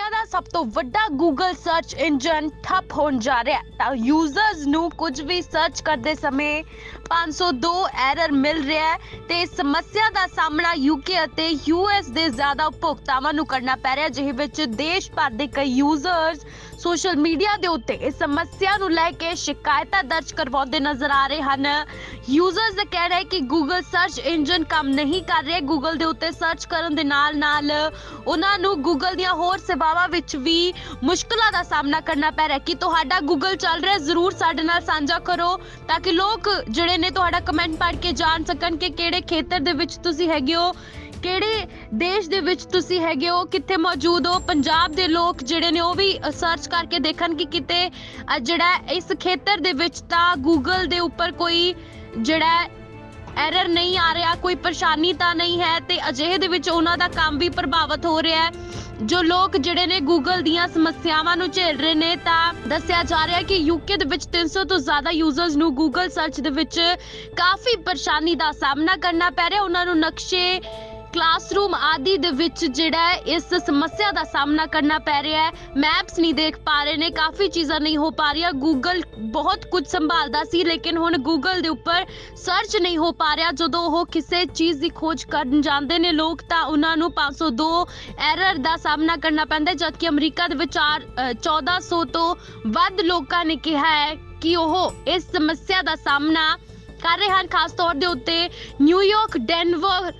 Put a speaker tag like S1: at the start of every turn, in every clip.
S1: ਦੁਨੀਆ ਦਾ ਸਭ ਤੋਂ ਵੱਡਾ ਗੂਗਲ ਸਰਚ ਇੰਜਨ ਠੱਪ ਹੋਣ ਜਾ ਰਿਹਾ ਹੈ। ਤਾਂ ਯੂਜ਼ਰਸ ਨੂੰ ਕੁਝ ਵੀ ਸਰਚ ਕਰਦੇ ਸਮੇਂ 502 ਐਰਰ ਮਿਲ ਰਿਹਾ ਹੈ ਤੇ ਇਸ ਸਮੱਸਿਆ ਦਾ ਸਾਹਮਣਾ ਯੂਕੇ ਅਤੇ ਯੂਐਸ ਦੇ ਜ਼ਿਆਦਾ ਉਪਭੋਗਤਾਵਾਂ ਨੂੰ ਕਰਨਾ ਪੈ ਰਿਹਾ ਜਿਹੇ ਵਿੱਚ ਦੇਸ਼ ਭਰ ਦੇ ਕਈ ਯੂਜ਼ਰਸ ਸੋਸ਼ਲ ਮੀਡੀਆ ਦੇ ਉੱਤੇ ਇਸ ਸਮੱਸਿਆ ਨੂੰ ਲੈ ਕੇ ਸ਼ਿਕਾਇਤਾਂ ਦਰਜ ਕਰਵਾਉਂਦੇ ਨਜ਼ਰ ਆ ਰਹੇ ਹਨ। ਯੂਜ਼ਰਸ ਦਾ ਕਹਿਣਾ ਹੈ ਕਿ ਗੂਗਲ ਸਰਚ ਇੰਜਨ ਕੰਮ ਨਹੀਂ ਕਰ ਰਿਹਾ। ਗੂਗਲ ਦੇ ਉੱਤੇ ਸਰਚ ਕਰਨ ਦੇ ਨਾਲ ਨਾਲ ਉਹਨਾਂ ਨੂੰ ਗੂਗਲ ਦੀਆਂ ਹੋਰ ਸੇਵਾਵਾਂ ਵਿੱਚ ਵੀ ਮੁਸ਼ਕਲਾਂ ਦਾ ਸਾਹਮਣਾ ਕਰਨਾ ਪੈ ਰਿਹਾ ਕਿ ਤੁਹਾਡਾ ਗੂਗਲ ਚੱਲ ਰਿਹਾ ਜ਼ਰੂਰ ਸਾਡੇ ਨਾਲ ਸਾਂਝਾ ਕਰੋ ਤਾਂ ਕਿ ਲੋਕ ਜਿਹੜੇ ਨੇ ਤੁਹਾਡਾ ਕਮੈਂਟ ਪੜ੍ਹ ਕੇ ਜਾਣ ਸਕਣ ਕਿ ਕਿਹੜੇ ਖੇਤਰ ਦੇ ਵਿੱਚ ਤੁਸੀਂ ਹੈਗੇ ਹੋ ਕਿਹੜੇ ਦੇਸ਼ ਦੇ ਵਿੱਚ ਤੁਸੀਂ ਹੈਗੇ ਹੋ? ਕਿੱਥੇ ਮੌਜੂਦ ਹੋ? ਪੰਜਾਬ ਦੇ ਲੋਕ ਜਿਹੜੇ ਨੇ ਉਹ ਵੀ ਸਰਚ ਕਰਕੇ ਦੇਖਣ ਕਿ ਕਿਤੇ ਅ, ਜਿਹੜਾ ਇਸ ਖੇਤਰ ਦੇ ਵਿੱਚ ਤਾਂ ਗੂਗਲ ਦੇ ਉੱਪਰ ਕੋਈ ਜਿਹੜਾ ਐਰਰ ਨਹੀਂ ਆ ਰਿਹਾ ਕੋਈ ਪਰੇਸ਼ਾਨੀ ਤਾਂ ਨਹੀਂ ਹੈ ਤੇ ਅਜਿਹੇ ਦੇ ਵਿੱਚ ਉਹਨਾਂ ਦਾ ਕੰਮ ਵੀ ਪ੍ਰਭਾਵਿਤ ਹੋ ਰਿਹਾ ਹੈ। ਜੋ ਲੋਕ ਜਿਹੜੇ ਨੇ ਗੂਗਲ ਦੀਆਂ ਸਮੱਸਿਆਵਾਂ ਨੂੰ ਝੇਲ ਰਹੇ ਨੇ ਤਾਂ ਦੱਸਿਆ ਜਾ ਰਿਹਾ ਹੈ ਕਿ ਯੂਕੇ ਦੇ ਵਿੱਚ 300 ਤੋਂ ਜ਼ਿਆਦਾ ਯੂਜ਼ਰਸ ਨੂੰ ਗੂਗਲ ਸਰਚ ਦੇ ਵਿੱਚ ਕਾਫੀ ਪਰੇਸ਼ਾਨੀ ਦਾ ਸਾਹਮਣਾ ਕਰਨਾ ਪੈ ਰਿਹਾ। ਉਹਨਾਂ ਨੂੰ ਨਕਸ਼ੇ ਕਲਾਸਰੂਮ ਆਦਿ ਦੇ ਵਿੱਚ ਜਿਹੜਾ ਹੈ ਇਸ ਸਮੱਸਿਆ ਦਾ ਸਾਹਮਣਾ ਕਰਨਾ ਪੈ ਰਿਹਾ ਹੈ। ਮੈਪਸ ਨਹੀਂ ਦੇਖ ਪਾ ਰਹੇ ਨੇ ਕਾਫੀ ਚੀਜ਼ਾਂ ਨਹੀਂ ਹੋ ਪਾ ਰਹੀਆਂ। ਗੂਗਲ ਬਹੁਤ ਕੁਝ ਸੰਭਾਲਦਾ ਸੀ ਲੇਕਿਨ ਹੁਣ ਗੂਗਲ ਦੇ ਉੱਪਰ ਸਰਚ ਨਹੀਂ ਹੋ ਪਾ ਰਿਹਾ। ਜਦੋਂ ਉਹ ਕਿਸੇ ਚੀਜ਼ ਦੀ ਖੋਜ ਕਰਨ ਜਾਂਦੇ ਨੇ ਲੋਕ ਤਾਂ ਉਹਨਾਂ ਨੂੰ 502 ਐਰਰ ਦਾ ਸਾਹਮਣਾ ਕਰਨਾ ਪੈਂਦਾ ਜਦਕਿ ਅਮਰੀਕਾ ਦੇ ਵਿੱਚ ਚਾਰ- ਅ, 1400 ਤੋਂ ਵੱਧ ਲੋਕਾਂ ਨੇ ਕਿਹਾ ਹੈ ਕਿ ਉਹ ਇਸ ਸਮੱਸਿਆ ਦਾ ਸਾਹਮਣਾ ਕਰ ਰਹੇ ਹਨ। ਖਾਸ ਤੌਰ ਦੇ ਉੱਤੇ ਨਿਊਯਾਰਕ ਡੈਨਵਰ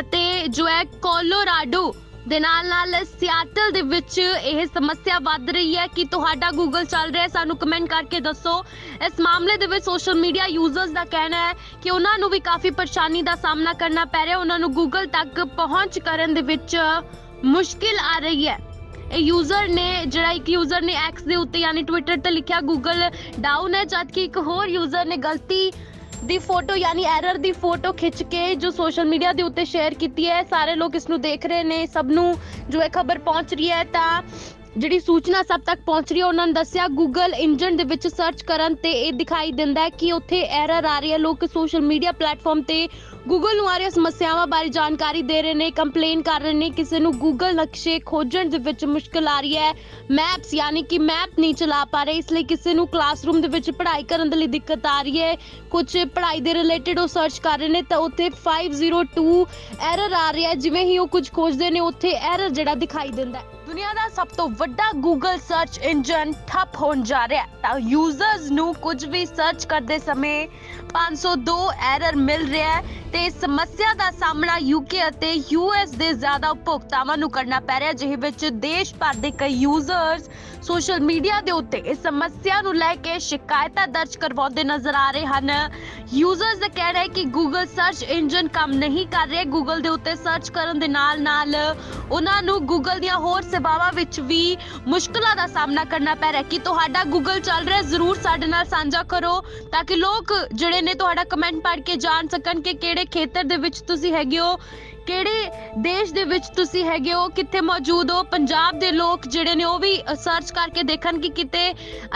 S1: ਅਤੇ ਜੋ ਹੈ ਕੋਲੋਰਾਡੋ ਦੇ ਨਾਲ ਨਾਲ ਸਿਆਟਲ ਦੇ ਵਿੱਚ ਇਹ ਸਮੱਸਿਆ ਵੱਧ ਰਹੀ ਹੈ ਕਿ ਤੁਹਾਡਾ ਗੂਗਲ ਚੱਲ ਰਿਹਾ ਸਾਨੂੰ ਕਮੈਂਟ ਕਰਕੇ ਦੱਸੋ। ਇਸ ਮਾਮਲੇ ਦੇ ਵਿੱਚ ਸੋਸ਼ਲ ਮੀਡੀਆ ਯੂਜ਼ਰਸ ਦਾ ਕਹਿਣਾ ਹੈ ਕਿ ਉਹਨਾਂ ਨੂੰ ਵੀ ਕਾਫੀ ਪਰੇਸ਼ਾਨੀ ਦਾ ਸਾਹਮਣਾ ਕਰਨਾ ਪੈ ਰਿਹਾ ਉਹਨਾਂ ਨੂੰ ਗੂਗਲ ਤੱਕ ਪਹੁੰਚ ਕਰਨ ਦੇ ਵਿੱਚ ਮੁਸ਼ਕਿਲ ਆ ਰਹੀ ਹੈ। ਇਹ ਯੂਜ਼ਰ ਨੇ, ਜਿਹੜਾ ਇੱਕ ਯੂਜ਼ਰ ਨੇ ਐਕਸ ਦੇ ਉੱਤੇ, ਯਾਨੀ ਟਵਿੱਟਰ ਤੇ ਲਿਖਿਆ ਗੂਗਲ ਡਾਊਨ ਹੈ, ਜਦਕਿ ਇੱਕ ਹੋਰ ਯੂਜ਼ਰ ਨੇ ਗਲਤੀ ਦੀ ਫੋਟੋ ਯਾਨੀ ਐਰਰ ਦੀ ਫੋਟੋ ਖਿੱਚ ਕੇ ਜੋ ਸੋਸ਼ਲ ਮੀਡੀਆ ਦੇ ਉੱਤੇ ਸ਼ੇਅਰ ਕੀਤੀ ਹੈ, ਸਾਰੇ ਲੋਕ ਇਸ ਨੂੰ ਦੇਖ ਰਹੇ ਨੇ, ਸਭ ਨੂੰ ਜੋ ਇਹ ਖਬਰ ਪਹੁੰਚ ਰਹੀ ਹੈ ਤਾਂ ਜਿਹੜੀ ਸੂਚਨਾ ਸਭ ਤੱਕ ਪਹੁੰਚ ਰਹੀ ਹੈ, ਉਹਨਾਂ ਨੇ ਦੱਸਿਆ ਗੂਗਲ ਇੰਜਨ ਦੇ ਵਿੱਚ ਸਰਚ ਕਰਨ ਤੇ ਇਹ ਦਿਖਾਈ ਦਿੰਦਾ ਹੈ ਕਿ ਉੱਥੇ ਐਰਰ ਆ ਰਹੀ ਹੈ, ਲੋਕ ਸੋਸ਼ਲ ਮੀਡੀਆ ਪਲੇਟਫਾਰਮ ਤੇ ਗੂਗਲ ਨੂੰ ਆ ਰਹੀਆਂ ਸਮੱਸਿਆਵਾਂ ਬਾਰੇ ਜਾਣਕਾਰੀ ਦੇ ਰਹੇ ਨੇ ਕੰਪਲੇਨ ਕਰ ਰਹੇ ਨੇ, ਕਿਸੇ ਨੂੰ ਗੂਗਲ ਨਕਸ਼ੇ ਖੋਜਣ ਦੇ ਵਿੱਚ ਮੁਸ਼ਕਲ ਆ ਰਹੀ ਹੈ। ਮੈਪਸ ਯਾਨੀ ਕਿ ਮੈਪ ਨਹੀਂ ਚਲਾ ਪਾ ਰਹੇ, ਇਸ ਲਈ ਕਿਸੇ ਨੂੰ ਕਲਾਸਰੂਮ ਦੇ ਵਿੱਚ ਪੜ੍ਹਾਈ ਕਰਨ ਦੇ ਲਈ ਦਿੱਕਤ ਆ ਰਹੀ ਹੈ। ਕੁਝ ਪੜ੍ਹਾਈ ਦੇ ਰਿਲੇਟਡ ਉਹ ਸਰਚ ਕਰ ਰਹੇ ਨੇ ਤਾਂ ਉੱਥੇ 502 ਐਰਰ ਆ ਰਿਹਾ ਜਿਵੇਂ ਹੀ ਉਹ ਕੁਝ ਖੋਜਦੇ ਨੇ, ਉੱਥੇ ਐਰਰ ਜਿਹੜਾ ਦਿਖਾਈ ਦਿੰਦਾ ਹੈ। ਦੁਨੀਆ ਦਾ ਸਭ ਤੋਂ ਵੱਡਾ ਗੂਗਲ ਸਰਚ ਇੰਜਨ ਠੱਪ ਹੋਣ ਜਾ ਰਿਹਾ ਹੈ। ਤਾਂ ਯੂਜ਼ਰਸ ਨੂੰ ਕੁਝ ਵੀ ਸਰਚ ਕਰਦੇ ਸਮੇਂ 502 ਐਰਰ ਮਿਲ ਰਿਹਾ ਹੈ ਤੇ ਇਸ ਸਮੱਸਿਆ ਦਾ ਸਾਹਮਣਾ ਯੂਕੇ ਅਤੇ ਯੂਐਸ ਦੇ ਜ਼ਿਆਦਾ ਉਪਭੋਗਤਾਵਾਂ ਨੂੰ ਕਰਨਾ ਪੈ ਰਿਹਾ ਜਿਹੇ ਵਿੱਚ ਦੇਸ਼ ਭਰ ਦੇ ਕਈ ਯੂਜ਼ਰਸ ਸੋਸ਼ਲ ਮੀਡੀਆ ਦੇ ਉੱਤੇ ਇਸ ਸਮੱਸਿਆ ਨੂੰ ਲੈ ਕੇ ਸ਼ਿਕਾਇਤਾਂ ਦਰਜ ਕਰਵਾਉਂਦੇ ਨਜ਼ਰ ਆ ਰਹੇ ਹਨ। ਯੂਜ਼ਰਸ ਦਾ ਕਹਿਣਾ ਹੈ ਕਿ ਗੂਗਲ ਸਰਚ ਇੰਜਨ ਕੰਮ ਨਹੀਂ ਕਰ ਰਿਹਾ। ਗੂਗਲ ਦੇ ਉੱਤੇ ਸਰਚ ਕਰਨ ਦੇ ਨਾਲ ਨਾਲ ਉਹਨਾਂ ਨੂੰ ਗੂਗਲ ਦੀਆਂ ਹੋਰ ਸੇਵਾਵਾਂ ਵਿੱਚ ਵੀ ਮੁਸ਼ਕਲਾਂ ਦਾ ਸਾਹਮਣਾ ਕਰਨਾ ਪੈ ਰਿਹਾ ਕਿ ਤੁਹਾਡਾ ਗੂਗਲ ਚੱਲ ਰਿਹਾ ਜ਼ਰੂਰ ਸਾਡੇ ਨਾਲ ਸਾਂਝਾ ਕਰੋ ਤਾਂ ਕਿ ਲੋਕ ਜਿਹੜੇ ਨੇ ਤੁਹਾਡਾ ਕਮੈਂਟ ਪੜ੍ਹ ਕੇ ਜਾਣ ਸਕਣ ਕਿ ਕਿਹੜੇ ਖੇਤਰ ਦੇ ਵਿੱਚ ਤੁਸੀਂ ਹੈਗੇ ਹੋ, ਕਿਹੜੇ ਦੇਸ਼ ਦੇ ਵਿੱਚ ਤੁਸੀਂ ਹੈਗੇ ਹੋ, ਕਿੱਥੇ ਮੌਜੂਦ ਹੋ, ਪੰਜਾਬ ਦੇ ਲੋਕ ਜਿਹੜੇ ਨੇ ਉਹ ਵੀ ਸਰਚ ਕਰਕੇ ਦੇਖਣ ਕਿ ਕਿਤੇ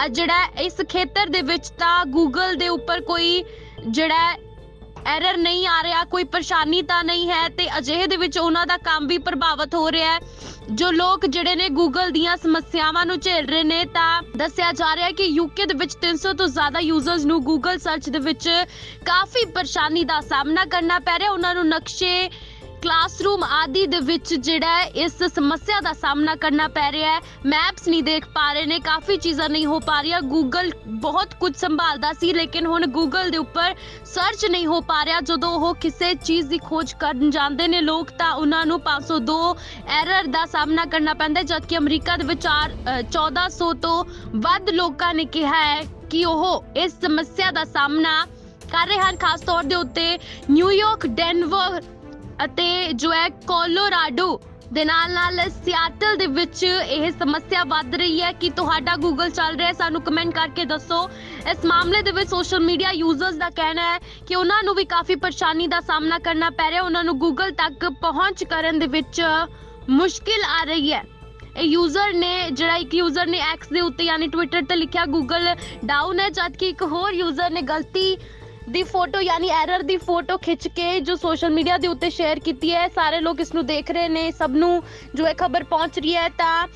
S1: ਜਿਹੜਾ ਇਸ ਖੇਤਰ ਦੇ ਵਿੱਚ ਤਾਂ ਗੂਗਲ ਦੇ ਉੱਪਰ ਕੋਈ ਜਿਹੜਾ ਐਰਰ ਨਹੀਂ ਆ ਰਿਹਾ, ਕੋਈ ਪਰੇਸ਼ਾਨੀ ਤਾਂ ਨਹੀਂ ਹੈ ਤੇ ਅਜਿਹੇ ਦੇ ਵਿੱਚ ਉਹਨਾਂ ਦਾ ਕੰਮ ਵੀ ਪ੍ਰਭਾਵਿਤ ਹੋ ਰਿਹਾ ਹੈ। ਜੋ ਲੋਕ ਜਿਹੜੇ ਨੇ ਗੂਗਲ ਦੀਆਂ ਸਮੱਸਿਆਵਾਂ ਨੂੰ ਝੇਲ ਰਹੇ ਨੇ, ਤਾਂ ਦੱਸਿਆ ਜਾ ਰਿਹਾ ਹੈ ਕਿ ਯੂਕੇ ਦੇ ਵਿੱਚ 300 ਤੋਂ ਜ਼ਿਆਦਾ ਯੂਜ਼ਰਸ ਨੂੰ ਗੂਗਲ ਸਰਚ ਦੇ ਵਿੱਚ ਕਾਫੀ ਪਰੇਸ਼ਾਨੀ ਦਾ ਸਾਹਮਣਾ ਕਰਨਾ ਪੈ ਰਿਹਾ। ਉਹਨਾਂ ਨੂੰ ਨਕਸ਼ੇ ਕਲਾਸਰੂਮ ਆਦਿ ਦੇ ਵਿੱਚ ਜਿਹੜਾ ਇਸ ਸਮੱਸਿਆ ਦਾ ਸਾਹਮਣਾ ਕਰਨਾ ਪੈ ਰਿਹਾ ਹੈ। ਮੈਪਸ ਨਹੀਂ ਦੇਖ ਪਾ ਰਹੇ ਨੇ ਕਾਫੀ ਚੀਜ਼ਾਂ ਨਹੀਂ ਹੋ ਪਾ ਰਹੀਆਂ। ਗੂਗਲ ਬਹੁਤ ਕੁਝ ਸੰਭਾਲਦਾ ਸੀ ਲੇਕਿਨ ਹੁਣ ਗੂਗਲ ਦੇ ਉੱਪਰ ਸਰਚ ਨਹੀਂ ਹੋ ਪਾ ਰਿਹਾ। ਜਦੋਂ ਉਹ ਕਿਸੇ ਚੀਜ਼ ਦੀ ਖੋਜ ਕਰਨ ਜਾਂਦੇ ਨੇ ਲੋਕ ਤਾਂ ਉਹਨਾਂ ਨੂੰ 502 ਐਰਰ ਦਾ ਸਾਹਮਣਾ ਕਰਨਾ ਪੈਂਦਾ ਜਦਕਿ ਅਮਰੀਕਾ ਦੇ ਵਿੱਚ ਚਾਰ- ਅ, 1400 ਤੋਂ ਵੱਧ ਲੋਕਾਂ ਨੇ ਕਿਹਾ ਹੈ ਕਿ ਉਹ ਇਸ ਸਮੱਸਿਆ ਦਾ ਸਾਹਮਣਾ ਕਰ ਰਹੇ ਹਨ। ਖਾਸ ਤੌਰ ਦੇ ਉੱਤੇ ਨਿਊਯਾਰਕ ਡੈਨਵਰ ਅਤੇ ਜੋ ਹੈ ਕੋਲੋਰਾਡੋ ਦੇ ਨਾਲ ਨਾਲ ਸਿਆਟਲ ਦੇ ਵਿੱਚ ਇਹ ਸਮੱਸਿਆ ਵੱਧ ਰਹੀ ਹੈ ਕਿ ਤੁਹਾਡਾ ਗੂਗਲ ਚੱਲ ਰਿਹਾ ਸਾਨੂੰ ਕਮੈਂਟ ਕਰਕੇ ਦੱਸੋ। ਇਸ ਮਾਮਲੇ ਦੇ ਵਿੱਚ ਸੋਸ਼ਲ ਮੀਡੀਆ ਯੂਜ਼ਰਸ ਦਾ ਕਹਿਣਾ ਹੈ ਕਿ ਉਹਨਾਂ ਨੂੰ ਵੀ ਕਾਫੀ ਪਰੇਸ਼ਾਨੀ ਦਾ ਸਾਹਮਣਾ ਕਰਨਾ ਪੈ ਰਿਹਾ ਉਹਨਾਂ ਨੂੰ ਗੂਗਲ ਤੱਕ ਪਹੁੰਚ ਕਰਨ ਦੇ ਵਿੱਚ ਮੁਸ਼ਕਿਲ ਆ ਰਹੀ ਹੈ। ਇਹ ਯੂਜ਼ਰ ਨੇ, ਜਿਹੜਾ ਇੱਕ ਯੂਜ਼ਰ ਨੇ ਐਕਸ ਦੇ ਉੱਤੇ, ਯਾਨੀ ਟਵਿੱਟਰ ਤੇ ਲਿਖਿਆ ਗੂਗਲ ਡਾਊਨ ਹੈ, ਜਦਕਿ ਇੱਕ ਹੋਰ ਯੂਜ਼ਰ ਨੇ ਗਲਤੀ ਦੀ ਫੋਟੋ ਯਾਨੀ ਐਰਰ ਦੀ ਫੋਟੋ ਖਿੱਚ ਕੇ ਜੋ ਸੋਸ਼ਲ ਮੀਡੀਆ ਦੇ ਉੱਤੇ ਸ਼ੇਅਰ ਕੀਤੀ ਹੈ, ਸਾਰੇ ਲੋਕ ਇਸ ਨੂੰ ਦੇਖ ਰਹੇ ਨੇ, ਸਭ ਨੂੰ ਜੋ ਇਹ ਖਬਰ ਪਹੁੰਚ ਰਹੀ ਹੈ ਤਾਂ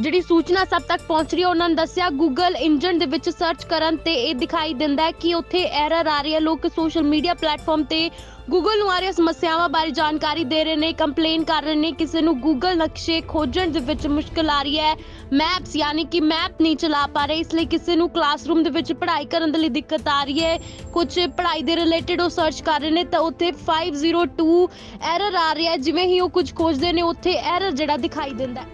S1: ਜਿਹੜੀ ਸੂਚਨਾ ਸਭ ਤੱਕ ਪਹੁੰਚ ਰਹੀ ਹੈ, ਉਹਨਾਂ ਨੇ ਦੱਸਿਆ ਗੂਗਲ ਇੰਜਨ ਦੇ ਵਿੱਚ ਸਰਚ ਕਰਨ ਤੇ ਇਹ ਦਿਖਾਈ ਦਿੰਦਾ ਹੈ ਕਿ ਉੱਥੇ ਐਰਰ ਆ ਰਹੀ ਹੈ। ਲੋਕ ਸੋਸ਼ਲ ਮੀਡੀਆ ਪਲੇਟਫਾਰਮ ਤੇ ਗੂਗਲ ਨੂੰ ਆ ਰਹੀਆਂ ਸਮੱਸਿਆਵਾਂ ਬਾਰੇ ਜਾਣਕਾਰੀ ਦੇ ਰਹੇ ਨੇ ਕੰਪਲੇਨ ਕਰ ਰਹੇ ਨੇ। ਕਿਸੇ ਨੂੰ ਗੂਗਲ ਨਕਸ਼ੇ ਖੋਜਣ ਦੇ ਵਿੱਚ ਮੁਸ਼ਕਲ ਆ ਰਹੀ ਹੈ। ਮੈਪਸ ਯਾਨੀ ਕਿ ਮੈਪ ਨਹੀਂ ਚਲਾ ਪਾ ਰਹੇ, ਇਸ ਲਈ ਕਿਸੇ ਨੂੰ ਕਲਾਸਰੂਮ ਦੇ ਵਿੱਚ ਪੜ੍ਹਾਈ ਕਰਨ ਦੇ ਲਈ ਦਿੱਕਤ ਆ ਰਹੀ ਹੈ। ਕੁਝ ਪੜ੍ਹਾਈ ਦੇ ਰਿਲੇਟਡ ਉਹ ਸਰਚ ਕਰ ਰਹੇ ਨੇ ਤਾਂ ਉੱਥੇ 502 ਐਰਰ ਆ ਰਿਹਾ ਜਿਵੇਂ ਹੀ ਉਹ ਕੁਝ ਖੋਜਦੇ ਨੇ, ਉੱਥੇ ਐਰਰ ਜਿਹੜਾ ਦਿਖਾਈ ਦਿੰਦਾ